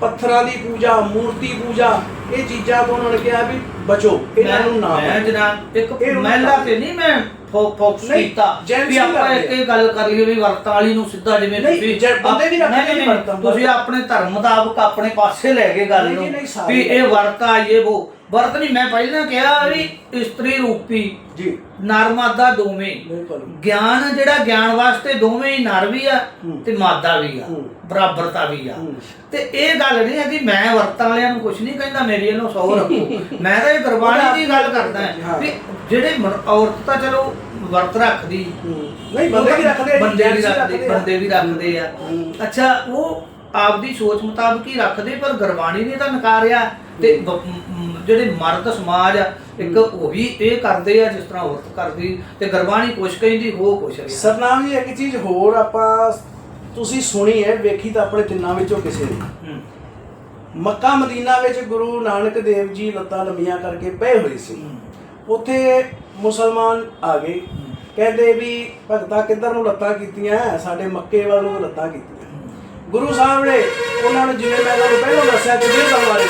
Speaker 1: ਪੱਥਰਾਂ ਦੀ ਪੂਜਾ ਮੂਰਤੀ ਪੂਜਾ ਇਹ ਚੀਜ਼ਾਂ ਤੋਂ ਉਹਨਾਂ ਨੇ ਕਿਹਾ ਵੀ ਬਚੋ ਇਹਨਾਂ ਨੂੰ ਨਾ
Speaker 2: ਮੈਂ
Speaker 1: ਮੰਨੋ।
Speaker 2: ਜਨਾਬ ਇੱਕ
Speaker 1: ਇਹ ਉਹਨਾਂ
Speaker 2: ਮਹਿਲਾ
Speaker 1: ਦਾ-
Speaker 2: ਤੇ ਨਹੀਂ ਮੈਂ ਫੋਕਸ
Speaker 1: ਨਹੀਂ,
Speaker 2: ਕੀਤਾ
Speaker 1: gents
Speaker 2: ਵੀ
Speaker 1: ਵੀ
Speaker 2: ਆਪਾਂ
Speaker 1: ਕਰਦੇ
Speaker 2: ਇੱਕ ਇਹ ਗੱਲ ਕਰ ਲਈਏ ਵੀ ਵਰਤਾਂ ਵਾਲੀ ਨੂੰ ਸਿੱਧਾ ਜਿਵੇਂ
Speaker 1: ਨਹੀਂ, ਜੇ ਬੰਦੇ ਵੀ ਰੱਖਦੇ
Speaker 2: ਨਹੀਂ,
Speaker 1: ਨੇ ਵਰਤਾਂ,
Speaker 2: ਤੁਸੀਂ ਆਪਣੇ ਧਰਮ ਮੁਤਾਬਕ ਆਪਣੇ ਪਾਸੇ ਲੈ ਕੇ ਗੱਲ
Speaker 1: ਨਹੀਂ
Speaker 2: ਨੂੰ
Speaker 1: ਜੀ, ਨਹੀਂ, ਸਾਰੀ
Speaker 2: ਵੀ ਇਹ। ਵਰਤਾ ਇਹ ਉਹ ਵਰਤ ਨਹੀਂ ਮੈਂ ਪਹਿਲਾਂ ਕਿਹਾ ਵੀ ਇਸਤਰੀ ਰੂਪੀ
Speaker 1: ਜੀ
Speaker 2: ਨਰ ਮਾਦਾ ਦੋਵੇਂ
Speaker 1: ਬਿਲਕੁਲ
Speaker 2: ਗਿਆਨ ਜਿਹੜਾ ਗਿਆਨ ਵਾਸਤੇ ਦੋਵੇਂ ਹੀ ਨਰ ਵੀ ਆ
Speaker 1: ਹੂੰ।
Speaker 2: ਤੇ ਮਾਦਾ ਵੀ ਆ
Speaker 1: ਹੂੰ।
Speaker 2: ਬਰਾਬਰਤਾ ਵੀ ਆ
Speaker 1: ਹੂੰ।
Speaker 2: ਤੇ ਇਹ ਗੱਲ ਨਹੀਂ ਹੈ ਕਿ ਮੈਂ ਵਰਤਣ ਵਾਲਿਆਂ ਨੂੰ ਕੁਝ ਨਹੀਂ ਕਹਿੰਦਾ ਮੇਰੀ ਇਹਨੂੰ ਸੌ ਰੱਖੋ ਮੈਂ ਤਾਂ ਇਹ ਗੁਰਬਾਣੀ ਦੀ ਗੱਲ ਕਰਦਾ
Speaker 1: ਹਾਂ।
Speaker 2: ਵੀ ਜਿਹੜੇ ਔਰਤ ਤਾਂ ਚਲੋ ਵਰਤ ਰੱਖਦੀ।
Speaker 1: ਨਹੀਂ ਬੰਦੇ ਵੀ ਰੱਖਦੇ ਆ ਜੀ,
Speaker 2: ਬੰਦੇ ਵੀ
Speaker 1: gents
Speaker 2: ਰੱਖਦੇ। ਬੰਦੇ ਵੀ ਰੱਖਦੇ ਆ
Speaker 1: ਹੂੰ।
Speaker 2: ਅੱਛਾ ਉਹ ਆਪਦੀ ਸੋਚ ਮੁਤਾਬਕ ਹੀ ਰੱਖਦੇ ਪਰ ਗੁਰਬਾਣੀ ਨੇ ਤਾਂ ਨਕਾਰਿਆ ਤੇ ਬ- ਮ- ਮ- ਜਿਹੜੇ ਮਰਦ ਸਮਾਜ ਆ ਇੱਕ ਉਹ ਵੀ ਇਹ ਕਰਦੇ ਆ ਜਿਸ ਤਰ੍ਹਾਂ ਔਰਤ ਕਰਦੀ ਤੇ ਗੁਰਬਾਣੀ ਕੁਛ ਕਹਿੰਦੀ ਹੋ ਕੁਛ ਰਿਹਾ
Speaker 1: ਸਰਨਾਮ ਜੀ ਇੱਕ ਚੀਜ਼ ਹੋਰ ਆਪਾਂ ਤੁਸੀਂ ਸੁਣੀ ਹੈ ਵੇਖੀ ਤਾਂ ਆਪਣੇ ਤਿੰਨਾਂ ਵਿੱਚੋਂ ਕਿਸੇ ਨੇ
Speaker 2: ਹੂੰ।
Speaker 1: ਮੱਕਾ ਮਦੀਨਾ ਵਿੱਚ ਗੁਰੂ ਨਾਨਕ ਦੇਵ ਜੀ ਲੱਤਾਂ ਲੰਮੀਆਂ ਕਰਕੇ ਪਏ ਹੋਏ ਸੀ
Speaker 2: ਹੂੰ।
Speaker 1: ਉੱਥੇ ਮੁਸਲਮਾਨ ਆ ਗਏ। ਕਹਿੰਦੇ ਵੀ ਭਗਤਾ ਕਿੱਧਰ ਨੂੰ ਲੱਤਾਂ ਕੀਤੀਆਂ? ਸਾਡੇ ਮੱਕੇ ਵੱਲ ਨੂੰ ਲੱਤਾਂ ਕੀਤੀਆਂ। ਗੁਰੂ ਸਾਹਿਬ ਨੇ ਉਹਨਾਂ ਨੂੰ ਜਿਵੇਂ ਮੈਂ ਤੁਹਾਨੂੰ ਪਹਿਲਾਂ ਦੱਸਿਆ ਕਿ ਜਿਹੜੇ ਗੱਲ ਬਾਰੇ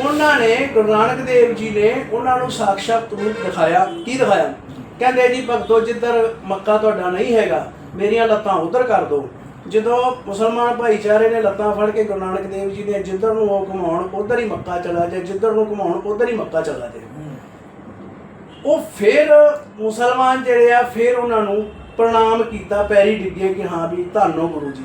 Speaker 1: ਉਹਨਾਂ ਨੇ ਗੁਰੂ ਨਾਨਕ ਦੇਵ ਜੀ ਨੇ ਉਹਨਾਂ ਨੂੰ ਸਾਖਸ਼ਾਤ ਰੂਪ ਦਿਖਾਇਆ। ਕੀ ਦਿਖਾਇਆ? ਕਹਿੰਦੇ ਜੀ, ਭਗਤੋ, ਜਿੱਧਰ ਮੱਕਾ ਤੁਹਾਡਾ ਨਹੀਂ ਹੈਗਾ, ਮੇਰੀਆਂ ਲੱਤਾਂ ਉਧਰ ਕਰ ਦਿਓ। ਜਦੋਂ ਮੁਸਲਮਾਨ ਭਾਈਚਾਰੇ ਨੇ ਲੱਤਾਂ ਫੜ ਕੇ ਗੁਰੂ ਨਾਨਕ ਦੇਵ ਜੀ ਨੇ ਜਿੱਧਰ ਨੂੰ ਉਹ ਘੁਮਾਉਣ, ਉਧਰ ਹੀ ਮੱਕਾ ਚਲਾ ਜਾਏ। ਜਿੱਧਰ ਨੂੰ ਘੁਮਾਉਣ, ਉਧਰ ਹੀ ਮੱਕਾ ਚਲਾ ਜਾਏ। ਉਹ ਫਿਰ ਮੁਸਲਮਾਨ ਜਿਹੜੇ ਆ ਫਿਰ ਉਹਨਾਂ ਨੂੰ ਪ੍ਰਣਾਮ ਕੀਤਾ ਪੈਰੀ ਡਿੱਗੇ ਕਿ ਹਾਂ ਵੀ ਧੰਨੋ ਗੁਰੂ ਜੀ।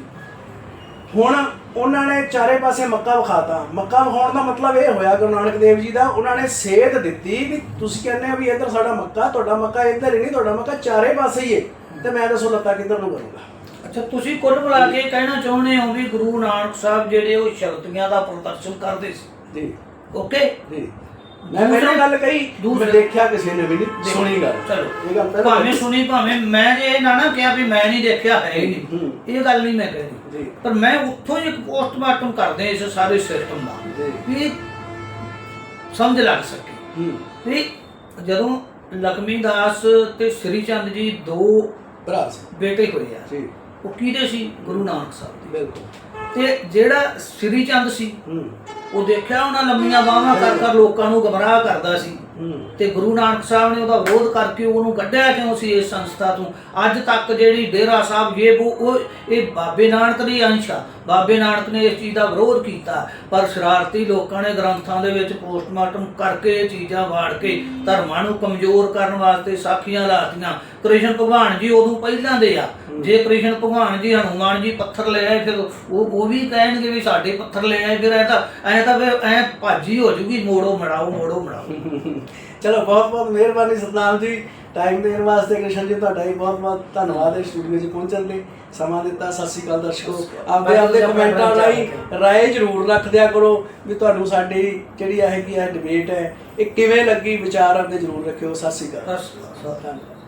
Speaker 1: ਹੁਣ ਉਹਨਾਂ ਨੇ ਚਾਰੇ ਪਾਸੇ ਮੱਕਾ ਵਿਖਾਤਾ। ਮੱਕਾ ਵਿਖਾਉਣ ਦਾ ਮਤਲਬ ਇਹ ਹੋਇਆ ਗੁਰੂ ਨਾਨਕ ਦੇਵ ਜੀ ਦਾ ਉਹਨਾਂ ਨੇ ਸੇਧ ਦਿੱਤੀ ਵੀ ਤੁਸੀਂ ਕਹਿੰਦੇ ਹੋ ਵੀ ਇੱਧਰ ਸਾਡਾ ਮੱਕਾ ਤੁਹਾਡਾ ਮੱਕਾ ਇੱਧਰ ਹੀ ਨਹੀਂ ਤੁਹਾਡਾ ਮੱਕਾ ਚਾਰੇ ਪਾਸੇ ਹੀ ਹੈ। ਤੇ ਮੈਂ ਦੱਸੋ ਲੱਤਾਂ ਕਿੱਧਰ ਨੂੰ ਕਰੂੰਗਾ?
Speaker 2: ਅੱਛਾ ਤੁਸੀਂ ਕੁੱਲ ਮਿਲਾ ਕੇ ਕਹਿਣਾ ਚਾਹੁੰਦੇ ਹੋ ਵੀ ਗੁਰੂ ਨਾਨਕ ਸਾਹਿਬ ਜਿਹੜੇ ਉਹ ਸ਼ਕਤੀਆਂ ਦਾ ਪ੍ਰਦਰਸ਼ਨ ਕਰਦੇ ਸੀ?
Speaker 1: ਜੀ।
Speaker 2: ਓਕੇ
Speaker 1: ਜੀ। ਮੈਂ ਪਹਿਲਾਂ ਗੱਲ ਕਹੀ ਮੈਂ
Speaker 2: ਦੂਸਰੇ-
Speaker 1: ਦੇਖਿਆ ਕਿਸੇ ਨੇ ਵੀ ਨਹੀਂ ਸੁਣੀ ਗੱਲ।
Speaker 2: ਚਲੋ।
Speaker 1: ਇਹ ਗੱਲ ਪਹਿਲਾਂ
Speaker 2: ਭਾਵੇਂ ਸੁਣੀ ਭਾਵੇਂ ਮੈਂ ਜੇ ਇਹ ਨਾ ਨਾ ਕਿਹਾ ਵੀ ਮੈਂ ਨਹੀਂ ਦੇਖਿਆ ਹੈ ਹੀ
Speaker 1: ਹੂੰ।
Speaker 2: ਨਹੀਂ ਇਹ ਗੱਲ ਨਹੀਂ ਮੈਂ ਕਹਿਣੀ
Speaker 1: ਜੀ।
Speaker 2: ਪਰ ਮੈਂ ਉੱਥੋਂ ਹੀ ਇੱਕ ਪੋਸਟਮਾਰਟਮ ਕਰਦੇ ਇਸ ਸਾਰੇ ਸਿਸਟਮ ਦਾ।
Speaker 1: ਜੀ।
Speaker 2: ਵੀ ਸਮਝ ਲੱਗ ਸਕੇ।
Speaker 1: ਹੂੰ।
Speaker 2: ਵੀ ਜਦੋਂ ਲਖਮੀ ਦਾਸ ਤੇ ਸ੍ਰੀ ਚੰਦ ਜੀ ਦੋ
Speaker 1: ਭਰਾ ਸੀ।
Speaker 2: ਬੇਟੇ ਹੋਏ ਆ
Speaker 1: ਜੀ।
Speaker 2: ਉਹ ਕਿਹਦੇ ਸੀ? ਗੁਰੂ ਨਾਨਕ ਸਾਹਿਬ
Speaker 1: ਬਿਲਕੁਲ।
Speaker 2: ਦੇ ਤੇ ਜਿਹੜਾ ਸ੍ਰੀ ਚੰਦ ਸੀ ਉਹ ਦੇਖਿਆ ਉਹਨਾਂ ਲੰਮੀਆਂ ਬਾਹਾਂ ਕਰ ਕਰ ਲੋਕਾਂ ਨੂੰ ਗਮਰਾਹ ਕਰਦਾ ਸੀ। ਤੇ ਗੁਰੂ ਨਾਨਕ ਸਾਹਿਬ ਨੇ ਉਹਦਾ ਵਿਰੋਧ ਕਰਕੇ ਉਹਨੂੰ ਕੱਢਿਆ ਕਿਉਂ ਸੀ ਇਸ ਸੰਸਥਾ ਤੋਂ? ਅੱਜ ਤੱਕ ਜਿਹੜੀ ਡੇਰਾ ਸਾਹਿਬ ਇਹ ਉਹ ਇਹ ਬਾਬੇ ਨਾਨਕ ਦੀ ਅੰਸ਼ ਆ। ਬਾਬੇ ਨਾਨਕ ਨੇ ਇਸ ਚੀਜ਼ ਦਾ ਵਿਰੋਧ ਕੀਤਾ। ਪਰ ਸ਼ਰਾਰਤੀ ਲੋਕਾਂ ਨੇ ਗ੍ਰੰਥਾਂ ਦੇ ਵਿੱਚ ਪੋਸਟਮਾਰਟਮ ਕਰਕੇ ਇਹ ਚੀਜ਼ਾਂ ਵਾੜ ਕੇ ਧਰਮਾਂ ਨੂੰ ਕਮਜ਼ੋਰ ਕਰਨ ਵਾਸਤੇ ਸਾਖੀਆਂ ਲਾਤੀਆਂ। ਕ੍ਰਿਸ਼ਨ ਭਗਵਾਨ ਜੀ ਉਦੋਂ ਪਹਿਲਾਂ ਦੇ ਆ। ਜੇ ਕ੍ਰਿਸ਼ਨ ਭਗਵਾਨ ਜੀ ਹਨੂਮਾਨ ਜੀ ਪੱਥਰ ਲੈ ਆਏ, ਫਿਰ ਉਹ ਉਹ ਵੀ ਕਹਿਣਗੇ ਵੀ ਸਾਡੇ ਪੱਥਰ ਲੈ ਆਏ, ਫਿਰ ਐ ਤਾਂ ਐ ਤਾਂ ਫਿਰ ਐ ਭਾਜੀ ਹੋ ਜੂਗੀ, ਮੋੜੋ, ਮੜਾਓ ਮੋੜੋ, ਮੜਾਓ।
Speaker 1: ਚਲੋ ਬਹੁਤ ਬਹੁਤ ਮਿਹਰਬਾਨੀ ਸਤਨਾਮ ਜੀ। ਟਾਈਮ ਦੇਣ ਵਾਸਤੇ ਕ੍ਰਿਸ਼ਨ ਜੀ ਤੁਹਾਡਾ ਹੀ ਬਹੁਤ ਬਹੁਤ ਧੰਨਵਾਦ ਹੈ ਸਟੂਡੀਓ 'ਚ ਪਹੁੰਚਣ ਲਈ। ਸਮਾਂ ਦਿੱਤਾ ਸਤਿ ਸ਼੍ਰੀ ਅਕਾਲ ਦਰਸ਼ਕੋ। ਆਪਦੇ ਆਪਦੇ ਕਮੈਂਟਾਂ ਰਾਹੀਂ ਰਾਏ ਜ਼ਰੂਰ ਰੱਖ ਦਿਆ ਕਰੋ ਵੀ ਤੁਹਾਨੂੰ ਸਾਡੀ ਜਿਹੜੀ ਹੈਗੀ ਹੈ ਡਿਬੇਟ ਹੈ ਇਹ ਕਿਵੇਂ ਲੱਗੀ ਵਿਚਾਰ ਆਪਦੇ ਜ਼ਰੂਰ ਰੱਖਿਓ। ਸਤਿ ਸ਼੍ਰੀ ਅਕਾਲ। ਧੰਨਵਾਦ